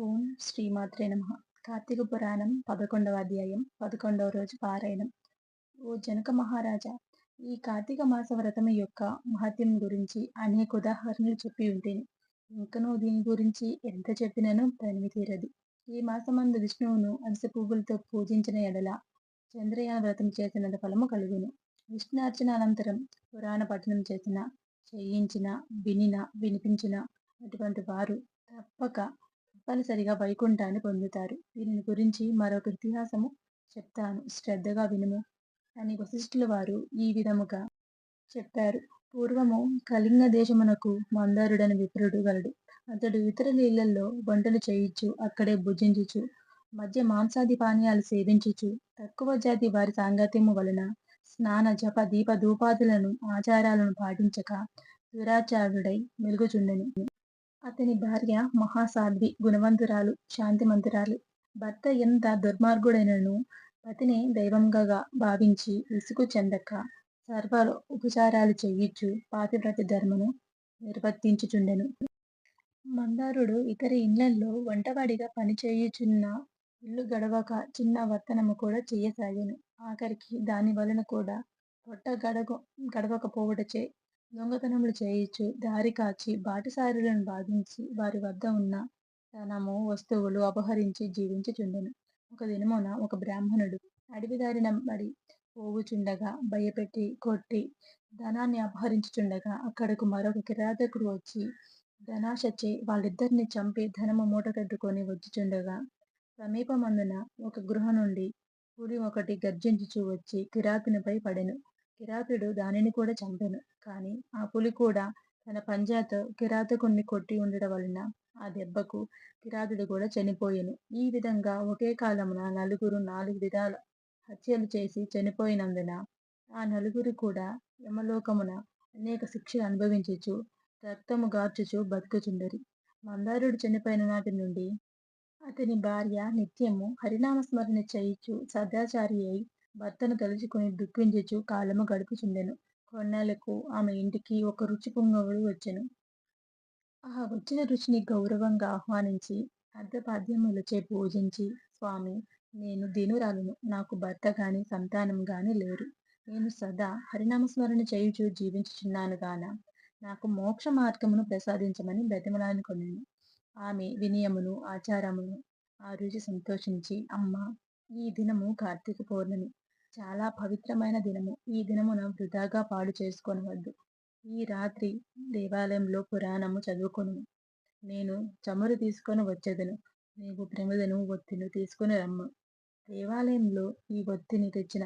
ఓం శ్రీమాత్రే నమ. కార్తీక పురాణం పదకొండవ అధ్యాయం పదకొండవ రోజు పారాయణం. ఓ జనక మహారాజా ఈ కార్తీక మాస వ్రతం యొక్క మహత్యం గురించి అనేక ఉదాహరణలు చెప్పి ఉంటేను ఇంకనూ దీని గురించి ఎంత చెప్పినను తనివి తీరదు. ఈ మాసమందు విష్ణువును అలస పువ్వులతో పూజించిన ఎడల చంద్రయాన వ్రతం చేసినంత ఫలము కలుగును. విష్ణు అర్చన అనంతరం పురాణ పఠనం చేసిన చేయించిన వినిన వినిపించిన అటువంటి వారు తప్పక తప్పనిసరిగా వైకుంఠాన్ని పొందుతారు. దీనిని గురించి మరొక ఇతిహాసము చెప్తాను. శ్రద్ధగా వినుము. అని వశిష్ఠుల వారు ఈ విధముగా చెప్పారు. పూర్వము కళింగ దేశమునకు మందారుడని విప్రుడు గలడు. అతడు ఇతర నీళ్ళల్లో వంటలు చేయించు అక్కడే భుజించుచు మధ్య మాంసాది పానీయాలు సేవించుచు తక్కువ జాతి వారి సాంగత్యము వలన స్నాన జప దీప ధూపాదులను ఆచారాలను పాటించక దురాచారుడై మెలుగుచుండెను. అతని భార్య మహాసాధ్వి గుణవంతురాలు శాంతిమంతురాలు భర్త ఎంత దుర్మార్గుడైనను పతిని దైవంగా భావించి విసుగు చెందక సర్వ ఉపచారాలు చేయించు పాతివ్రత ధర్మను నిర్వర్తించుచుండెను. మందారుడు ఇతర ఇండ్లలో వంటవాడిగా పనిచేయుచున్న ఇల్లు గడవక చిన్న వర్తనము కూడా చేయసాగాను. ఆఖరికి దాని వలన కూడా పొట్ట గడగ గడవకపోవటచే దొంగతనములు చేయించు దారి కాచి బాటసారులను బాధించి వారి వద్ద ఉన్న ధనము వస్తువులు అపహరించి జీవించుచుండెను. ఒక దినమున ఒక బ్రాహ్మణుడు అడవిదారిన బడి పోవుచుండగా భయపెట్టి కొట్టి ధనాన్ని అపహరించుచుండగా అక్కడకు మరొక కిరాతకుడు వచ్చి ధనాశచే వాళ్ళిద్దరిని చంపి ధనము మూట కట్టుకొని వచ్చుచుండగా సమీపమందున ఒక గృహ నుండి పులి ఒకటి గర్జించుచూ వచ్చి కిరాతునిపై పడెను. కిరాతుడు దానిని కూడా చంపెను. కానీ ఆ పులి కూడా తన పంజాతో కిరాతకుణ్ణి కొట్టి ఉండడం వలన ఆ దెబ్బకు కిరాతుడు కూడా చనిపోయెను. ఈ విధంగా ఒకే కాలమున నలుగురు నాలుగు విధాల హత్యలు చేసి చనిపోయినందున ఆ నలుగురు కూడా యమలోకమున అనేక శిక్షలు అనుభవించుచు రక్తము గార్చుచు బతుకుచుండరి. మందారుడు చనిపోయిన నాటి నుండి అతని భార్య నిత్యము హరినామస్మరణ చేయిచు సదాచారి అయి భర్తను తలుచుకుని దుఃఖించుచు కాలము గడుపుచుండెను. కొన్నాళ్ళకు ఆమె ఇంటికి ఒక రుచి పొంగవుడు వచ్చెను. ఆ వచ్చిన రుచిని గౌరవంగా ఆహ్వానించి అర్ధపాద్యములచే పూజించి స్వామి నేను దినురాలను. నాకు భర్త గాని సంతానం గాని లేరు. నేను సదా హరినామస్మరణ చేయుచు జీవించుచున్నాను గాన. నాకు మోక్ష మార్గమును ప్రసాదించమని కొన్నాను. ఆమె వినయమును ఆచారమును ఆ రుచి సంతోషించి అమ్మ ఈ దినము కార్తీక పౌర్ణమి. చాలా పవిత్రమైన దినము. ఈ దినమున వృధాగా పాడు చేసుకొనవద్దు. ఈ రాత్రి దేవాలయంలో పురాణము చదువుకొను. నేను చమురు తీసుకొని వచ్చేదను. నీవు ప్రమిదను ఒత్తిను తీసుకుని రమ్ము. దేవాలయంలో ఈ ఒత్తిని తెచ్చిన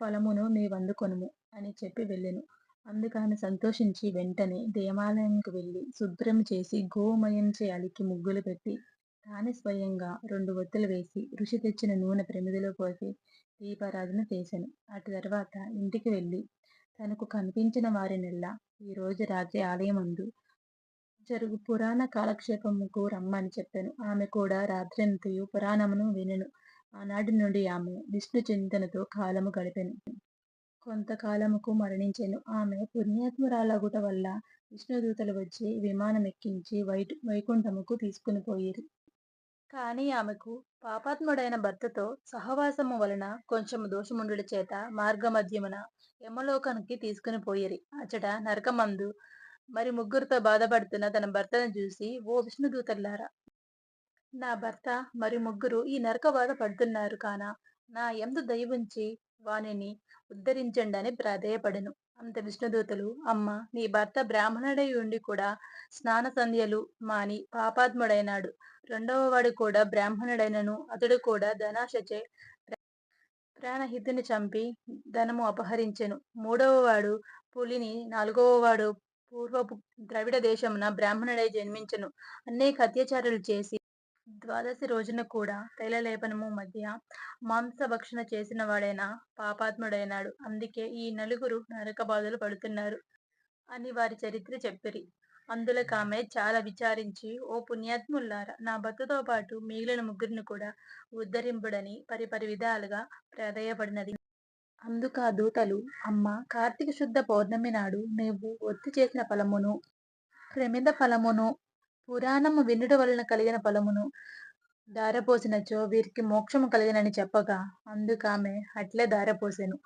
ఫలమును నీవందుకొనుము అని చెప్పి వెళ్ళెను. అందుకని సంతోషించి వెంటనే దేవాలయంకు వెళ్ళి శుభ్రం చేసి గోమయంచే అలికి ముగ్గులు పెట్టి తానే స్వయంగా రెండు ఒత్తులు వేసి ఋషి తెచ్చిన నూనె ప్రమిదిలో పోసి దీపారాధన చేశాను. అటు తర్వాత ఇంటికి వెళ్ళి తనకు కనిపించిన వారినెల్లా ఈరోజు రాత్రి ఆలయమందు జరుగు పురాణ కాలక్షేపముకు రమ్మని చెప్పాను. ఆమె కూడా రాత్రంతయు పురాణమును వినెను. ఆనాటి నుండి ఆమె విష్ణు చింతనతో కాలము గడిపెను. కొంతకాలముకు మరణించెను. ఆమె పుణ్యాత్మురాలగుట వల్ల విష్ణుదూతలు వచ్చి విమానం ఎక్కించి వై వైకుంఠముకు తీసుకుని పోయిరి కానీ ఆమెకు పాపాత్ముడైన భర్తతో సహవాసము వలన కొంచెము దోషముండుడి చేత మార్గమధ్యమున యమలోకానికి తీసుకుని పోయిరి. అచట నరకమందు మరి ముగ్గురితో బాధపడుతున్న తన భర్తను చూసి ఓ విష్ణుదూతల్లారా! నా భర్త మరి ముగ్గురు ఈ నరక బాధ పడుతున్నారు కాన? నా ఎందు దయవుంచి వానిని ఉద్ధరించండి అని ప్రాధేయపడెను. అంత విష్ణుదూతలు అమ్మ నీ భర్త బ్రాహ్మణుడై ఉండి కూడా స్నాన సంధ్యలు మాని పాపాత్ముడైనాడు. రెండవ వాడు కూడా బ్రాహ్మణుడైనను అతడు కూడా ధనాశచే ప్రాణహితుని చంపి ధనము అపహరించెను. మూడవ వాడు పులిని నాలుగవ వాడు పూర్వపు ద్రవిడ దేశమున బ్రాహ్మణుడై జన్మించను. అనేక అత్యాచారాలు చేసి ద్వాదశి రోజున కూడా తైలలేపనము మధ్య మాంసభక్షణ చేసిన వాడైనా పాపాత్ముడైనాడు. అందుకే ఈ నలుగురు నరక బాధలు పడుతున్నారు అని వారి చరిత్ర చెప్పిరి. ఆమె చాలా విచారించి ఓ పుణ్యాత్ముల్లారా నా భర్తతో పాటు మిగిలిన ముగ్గురిని కూడా ఉద్ధరింపుడని పరిపరి విధాలుగా ప్రాధేయపడినది. ఆ దూతలు అమ్మ కార్తీక శుద్ధ పౌర్ణమి నాడు నీవు ఒత్తి చేసిన ఫలమును ప్రమిద ఫలమును పురాణము వినుట వలన కలిగిన ఫలమును దారపోసినచో వీరికి మోక్షము కలిగినని చెప్పగా అందుకామె అట్లే దారపోసెను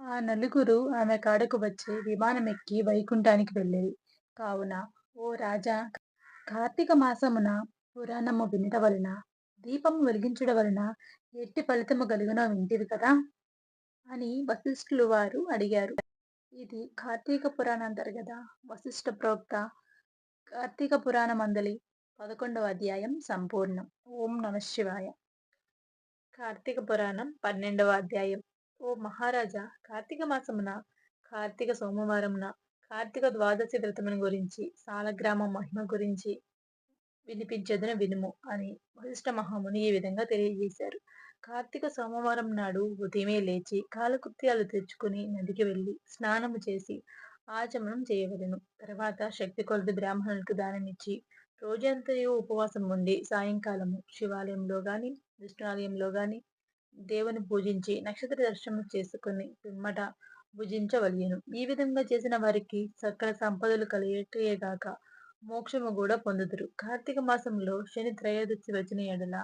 ఆ నలుగురు ఆమె కాడకు వచ్చి విమానమెక్కి వైకుంఠానికి వెళ్ళేది కావున ఓ రాజా కార్తీక మాసమున పురాణము వినుట వలన దీపము వెలిగించడం వలన ఎట్టి ఫలితము కలుగునో వింటివి కదా? అని వశిష్ఠులు వారు అడిగారు. ఇది కార్తీక పురాణాంతర్గత వశిష్ఠ ప్రోక్త కార్తీక పురాణమందలి పదకొండవ అధ్యాయం సంపూర్ణం. ఓం నమ శివాయ. కార్తీక పురాణం పన్నెండవ అధ్యాయం. ఓ మహారాజా కార్తీక మాసమున కార్తీక సోమవారమున కార్తీక ద్వాదశి వ్రతమును గురించి సాలగ్రామ మహిమ గురించి వినిపించదని వినుము అని వశిష్ఠ మహాముని ఈ విధంగా తెలియజేశారు. కార్తీక సోమవారం నాడు ఉదయమే లేచి కాలకృత్యాలు తెచ్చుకుని నదికి వెళ్ళి స్నానము చేసి ఆచమనం చేయవలను. తర్వాత శక్తి కొలది బ్రాహ్మణులకు దానమిచ్చి రోజంతయు ఉపవాసం ఉండి సాయంకాలము శివాలయంలో గాని విష్ణువాలయంలో గాని దేవుని పూజించి నక్షత్ర దర్శనం చేసుకుని పిమ్మట భుజించవలయను. ఈ విధంగా చేసిన వారికి సకల సంపదలు కలిగేగాక మోక్షము కూడా పొందుదురు. కార్తీక మాసంలో శని త్రయోదశి వచ్చిన ఎడల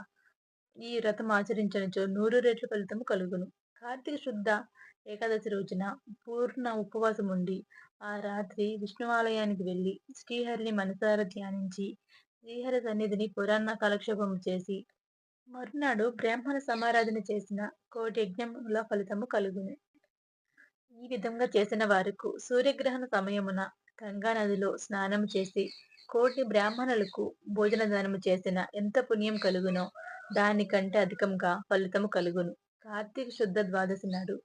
ఈ వ్రతం ఆచరించినచో నూరు రెట్ల ఫలితం కలుగును. కార్తీక శుద్ధ ఏకాదశి రోజున పూర్ణ ఉపవాసం ఉండి ఆ రాత్రి విష్ణువాలయానికి వెళ్ళి శ్రీహరిని మనసార ధ్యానించి శ్రీహరి సన్నిధిని పురాణ కాలక్షేపము చేసి మరునాడు బ్రాహ్మణ సమారాధన చేసిన కోటి యజ్ఞముల ఫలితము కలుగును. ఈ విధంగా చేసిన వారికి సూర్యగ్రహణ సమయమున గంగా నదిలో స్నానం చేసి కోటి బ్రాహ్మణులకు భోజన దానము చేసిన ఎంత పుణ్యం కలుగునో దానికంటే అధికంగా ఫలితము కలుగును. కార్తీక శుద్ధ ద్వాదశి నాడు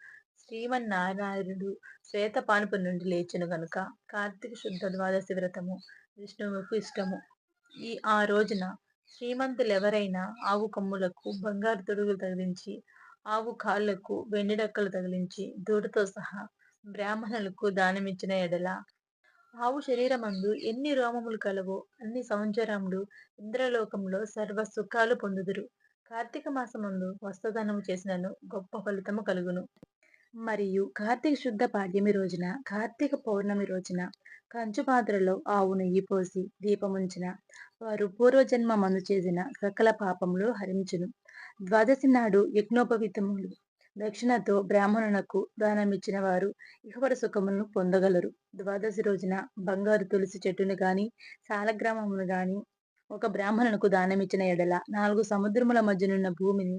శ్రీమన్నారాయణుడు శ్వేతపానుపు నుండి లేచును గనుక కార్తీక శుద్ధ ద్వాదశి వ్రతము విష్ణువుకు ఇష్టము. ఈ ఆ రోజున శ్రీమంతులు ఎవరైనా ఆవు కొమ్ములకు బంగారు తొడుగులు తగిలించి ఆవు కాళ్ళకు వెండి డక్కలు తగిలించి దూడతో సహా బ్రాహ్మణులకు దానమిచ్చిన ఎడల ఆవు శరీరమందు ఎన్ని రోమములు కలవో అన్ని సంవత్సరములు ఇంద్రలోకంలో సర్వ సుఖాలు పొందుదురు. కార్తీక మాసమందు వస్త్రదానము చేసినను గొప్ప ఫలితము కలుగును. మరియు కార్తీక శుద్ధ పాడ్యమి రోజున కార్తీక పౌర్ణమి రోజున కంచు పాత్రలో ఆవు నెయ్యి పోసి దీపముంచిన వారు పూర్వజన్మ మందు చేసిన సకల పాపములు హరించును. ద్వాదశి నాడు యజ్ఞోపవితములు. దక్షిణతో బ్రాహ్మణునకు దానమిచ్చిన వారు ఇహవర సుఖములను పొందగలరు. ద్వాదశి రోజున బంగారు తులసి చెట్టును గాని సాలగ్రామమును గాని ఒక బ్రాహ్మణునకు దానమిచ్చిన ఎడల నాలుగు సముద్రముల మధ్యనున్న భూమిని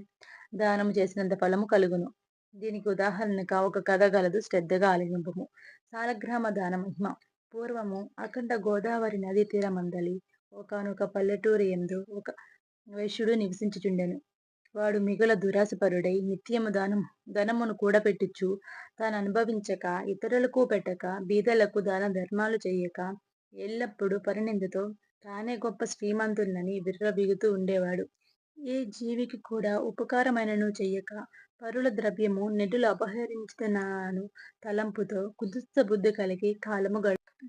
దానము చేసినంత ఫలము కలుగును. దీనికి ఉదాహరణగా ఒక కథ గలదు. శ్రద్ధగా ఆలగింపము సాలగ్రామ దాన మహిమ. పూర్వము అఖండ గోదావరి నదీ తీరమందలి ఒకనొక పల్లెటూరి ఎందు ఒక వైశ్యుడు నివసించుచుండెను. వాడు మిగుల దురాశపరుడై నిత్యము దానం ధనమును కూడపెట్టుచు తాను అనుభవించక ఇతరులకు పెట్టక బీదలకు దాన ధర్మాలు చేయక ఎల్లప్పుడూ పరినిందతో తానే గొప్ప శ్రీమంతులనని విర్రబిగుతూ ఉండేవాడు. ఏ జీవికి కూడా ఉపకారమైనను చెయ్యక పరుల ద్రవ్యము నిధులు అపహరించుతున్నాను. తలంపుతో కుదుస్త బుద్ధి కలిగి కాలము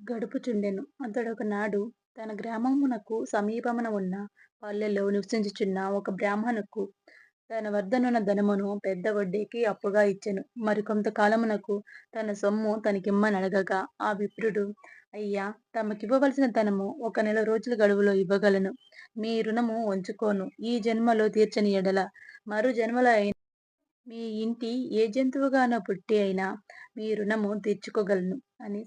గడుపుచుండెను. అతడొక నాడు తన గ్రామమునకు సమీపమున ఉన్న పల్లెలో నివసించుచున్న ఒక బ్రాహ్మణుకు తన వద్దనున్న ధనమును పెద్ద వడ్డీకి అప్పుగా ఇచ్చెను. మరికొంతకాలమునకు తన సొమ్ము తనకిమ్మనడగగా ఆ విప్రుడు అయ్యా తమకివ్వవలసిన ధనము ఒక నెల రోజుల గడువులో ఇవ్వగలను. మీ రుణము ఉంచుకోను ఈ జన్మలో తీర్చని ఎడల మరు జన్మలో అయిన మీ ఇంటి ఏ జంతువుగానో పుట్టి అయినా మీ రుణము తీర్చుకోగలను అని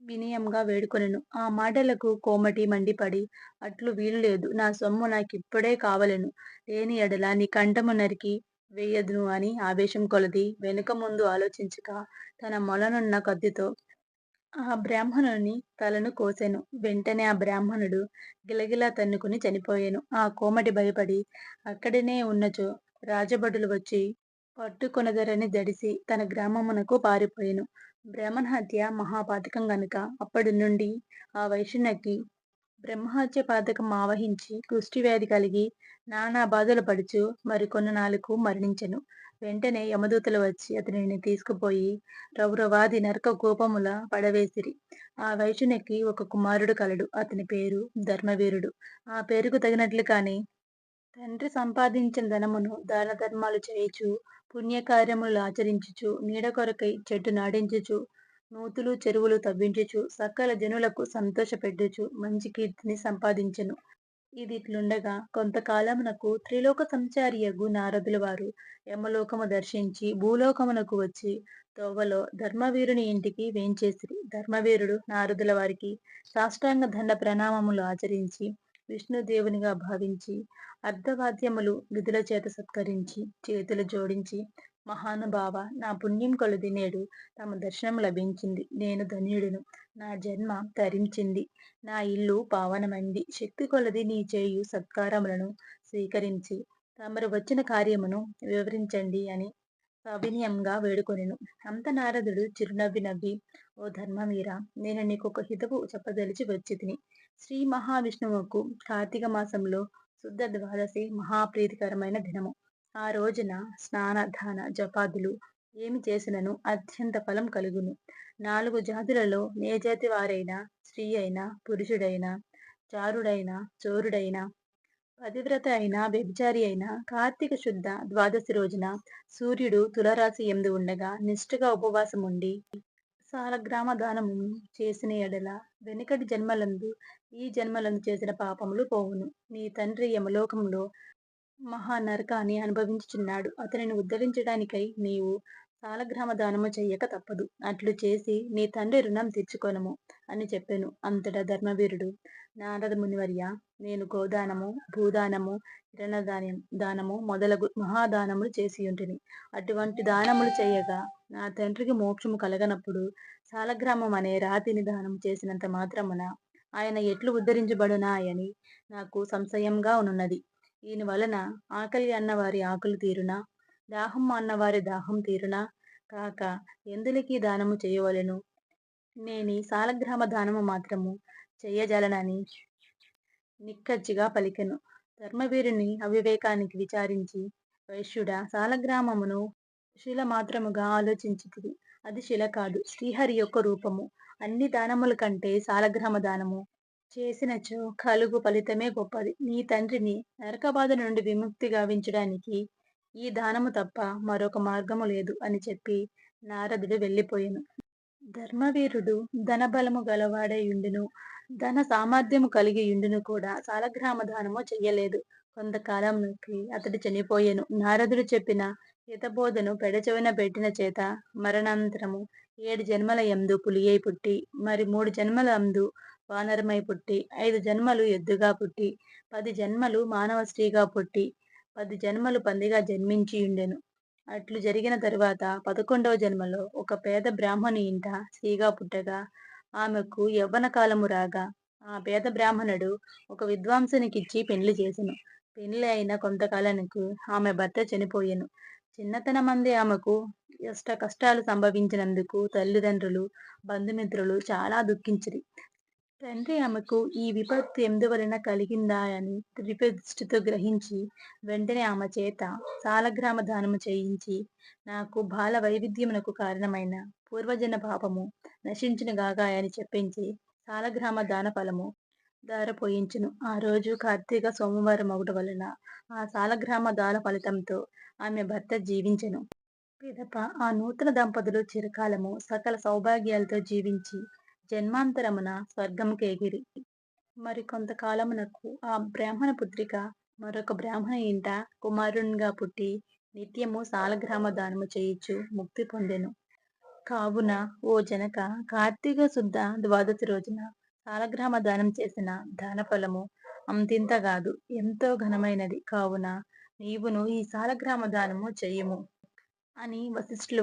వినయంగా వేడుకొనెను. ఆ మాటలకు కోమటి మండిపడి అట్లు వీలు లేదు. నా సొమ్ము నాకిప్పుడే కావలెను. లేని ఎడల నీ కంఠము నరికి వేయదును అని ఆవేశం కొలది. వెనుక ముందు ఆలోచించక తన మొలనున్న కత్తితో ఆ బ్రాహ్మణుని తలను కోసెను. వెంటనే ఆ బ్రాహ్మణుడు గిలగిలా తన్నుకుని చనిపోయాను. ఆ కోమటి భయపడి అక్కడనే ఉన్నచో రాజభటులు వచ్చి పట్టుకొనదరని దడిసి తన గ్రామమునకు పారిపోయాను. బ్రహ్మహత్య మహాపాతకం గనుక అప్పటి నుండి ఆ వైశ్యునికి బ్రహ్మహత్య పాతకం ఆవహించి వ్యాధి కలిగి నానా బాధలు పడుచు మరికొన్న నాలుగు మరణించెను. వెంటనే యమదూతలు వచ్చి అతనిని తీసుకుపోయి రౌరవాది నరక కోపముల పడవేసిరి. ఆ వైశ్యునికి ఒక కుమారుడు కలడు. అతని పేరు ధర్మవీరుడు. ఆ పేరుకు తగినట్లుగానే తండ్రి సంపాదించిన ధనమును దాన ధర్మాలు చేయుచు పుణ్యకార్యములు ఆచరించుచు నీడ కొరకై చెట్టు నాటించుచు నూతులు చెరువులు తవ్వించుచు సకల జనులకు సంతోషపెట్టుచు మంచి కీర్తిని సంపాదించెను. ఇదిట్లుండగా కొంతకాలమునకు త్రిలోక సంచారియగు నారదుల వారు యమలోకము దర్శించి భూలోకమునకు వచ్చి తోవలో ధర్మవీరుని ఇంటికి వేంచేసిరి. ధర్మవీరుడు నారదుల వారికి సాష్టాంగ దండ ప్రణామములు ఆచరించి విష్ణుదేవునిగా భావించి అర్ధవాద్యములు విధుల చేత సత్కరించి చేతులు జోడించి మహానుభావ నా పుణ్యం కొలది నేడు తమ దర్శనం లభించింది. నేను ధన్యుడును. నా జన్మ తరించింది. నా ఇల్లు పావనమైంది. శక్తి కొలది నీ చేయు సత్కారములను స్వీకరించి తమరు వచ్చిన కార్యమును వివరించండి అని సవినయంగా వేడుకొనెను. అంత నారదుడు చిరునవ్వి నవ్వి ఓ ధర్మవీర నేను నీకు ఒక హితవు చెప్పదలిచి వచ్చి తిని శ్రీ మహావిష్ణువుకు కార్తీక మాసంలో శుద్ధ ద్వాదశి మహాప్రీతికరమైన దినము. ఆ రోజున స్నాన దాన జపాదులు ఏమి చేసినను అత్యంత ఫలం కలుగును. నాలుగు జాతులలో నే జాతి వారైనా స్త్రీ అయినా పురుషుడైనా చారుడైనా చోరుడైనా పతివ్రత అయినా వ్యభిచారి అయినా కార్తీక శుద్ధ ద్వాదశి రోజున సూర్యుడు తులరాశి ఎందు ఉండగా నిష్ఠగా ఉపవాసం ఉండి సాలగ్రామ దానము చేసిన ఎడల వెనుకటి జన్మలందు ఈ జన్మలను చేసిన పాపములు పోవును. నీ తండ్రి యమలోకంలో మహానరకాన్ని అనుభవించుచున్నాడు. అతనిని ఉద్ధరించడానికై నీవు సాలగ్రామ దానము చెయ్యక తప్పదు. అట్లు చేసి నీ తండ్రి రుణం తీర్చుకొనము అని చెప్పాను. అంతటా ధర్మవీరుడు నారద మునివర్య నేను గోదానము భూదానము కిరణదానం దానము మొదలగు మహాదానములు చేసి ఉంటిని అటువంటి దానములు చేయగా నా తండ్రికి మోక్షము కలగనప్పుడు సాలగ్రామం అనే రాతిని దానం చేసినంత మాత్రమున ఆయన ఎట్లు ఉద్ధరించబడునాయని నాకు సంశయంగా ఉన్నది. దీని వలన ఆకలి అన్నవారి ఆకులు తీరునా? దాహం అన్నవారి దాహం తీరునా? కాక ఎందులకి దానము చేయవలెను? నేని సాలగ్రామ దానము మాత్రము చెయ్యజలనని నిక్కచ్చిగా పలికెను. ధర్మవీరుని అవివేకానికి విచారించి వైశ్యుడ సాలగ్రామమును శిల మాత్రముగా ఆలోచించితివి అది శిల కాదు శ్రీహరి యొక్క రూపము. అన్ని దానముల కంటే సాలగ్రామ దానము చేసినచో కలుగు ఫలితమే గొప్పది. నీ తండ్రిని నరకబాధ నుండి విముక్తి గావించడానికి ఈ దానము తప్ప మరొక మార్గము లేదు అని చెప్పి నారదుడు వెళ్ళిపోయాను. ధర్మవీరుడు ధనబలము గలవాడయుండును ధన సామర్థ్యము కలిగి యుండును కూడా సాలగ్రామ దానము చెయ్యలేదు. కొంతకాలంకి అతడు చనిపోయాను. నారదుడు చెప్పిన హితబోధను పెడచెవిన పెట్టిన చేత మరణాంతరము ఏడు జన్మల ఎందు పులియై పుట్టి మరి మూడు జన్మల అందు వానరమై పుట్టి ఐదు జన్మలు ఎద్దుగా పుట్టి పది జన్మలు మానవ స్త్రీగా పుట్టి పది జన్మలు పందిగా జన్మించియుండెను. అట్లు జరిగిన తరువాత పదకొండవ జన్మలో ఒక పేద బ్రాహ్మణి ఇంట స్త్రీగా పుట్టగా ఆమెకు యవ్వన కాలము రాగా ఆ పేద బ్రాహ్మణుడు ఒక విద్వాంసునికిచ్చి పెండ్లి చేసెను. పెండ్లి అయిన కొంతకాలానికి ఆమె భర్త చనిపోయెను. చిన్నతనమందే ఆమెకు కష్ట కష్టాలు సంభవించినందుకు తల్లిదండ్రులు బంధుమిత్రులు చాలా దుఃఖించిరి. తండ్రి ఆమెకు ఈ విపత్తు ఎందువలన కలిగిందా అని త్రిపదృష్టితో గ్రహించి వెంటనే ఆమె చేత సాలగ్రామ దానము చేయించి నాకు బాల వైవిధ్యమునకు కారణమైన పూర్వజన పాపము నశించిన గాగాయని చెప్పించి సాలగ్రామ దాన ఫలము దారపోయించును ఆ రోజు కార్తీక సోమవారం ఒకటి వలన ఆ సాలగ్రామ దాన ఫలితంతో ఆమె భర్త జీవించెను. పిదప ఆ నూతన దంపతులు చిరకాలము సకల సౌభాగ్యాలతో జీవించి జన్మాంతరమున స్వర్గముకెగిరి మరి కొంతకాలమునకు ఆ బ్రాహ్మణ పుత్రిక మరొక బ్రాహ్మణ ఇంట కుమారునిగా పుట్టి నిత్యము సాలగ్రామ దానము చేయొచ్చు ముక్తి పొందెను. కావున ఓ జనక కార్తీక శుద్ధ ద్వాదశి రోజున కాలగ్రామ దానం చేసిన దాన ఫలము అంతింత కాదు. ఎంతో ఘనమైనది. కావున నీవును ఈ సాలగ్రామ దానము చెయ్యము అని వశిష్ఠులు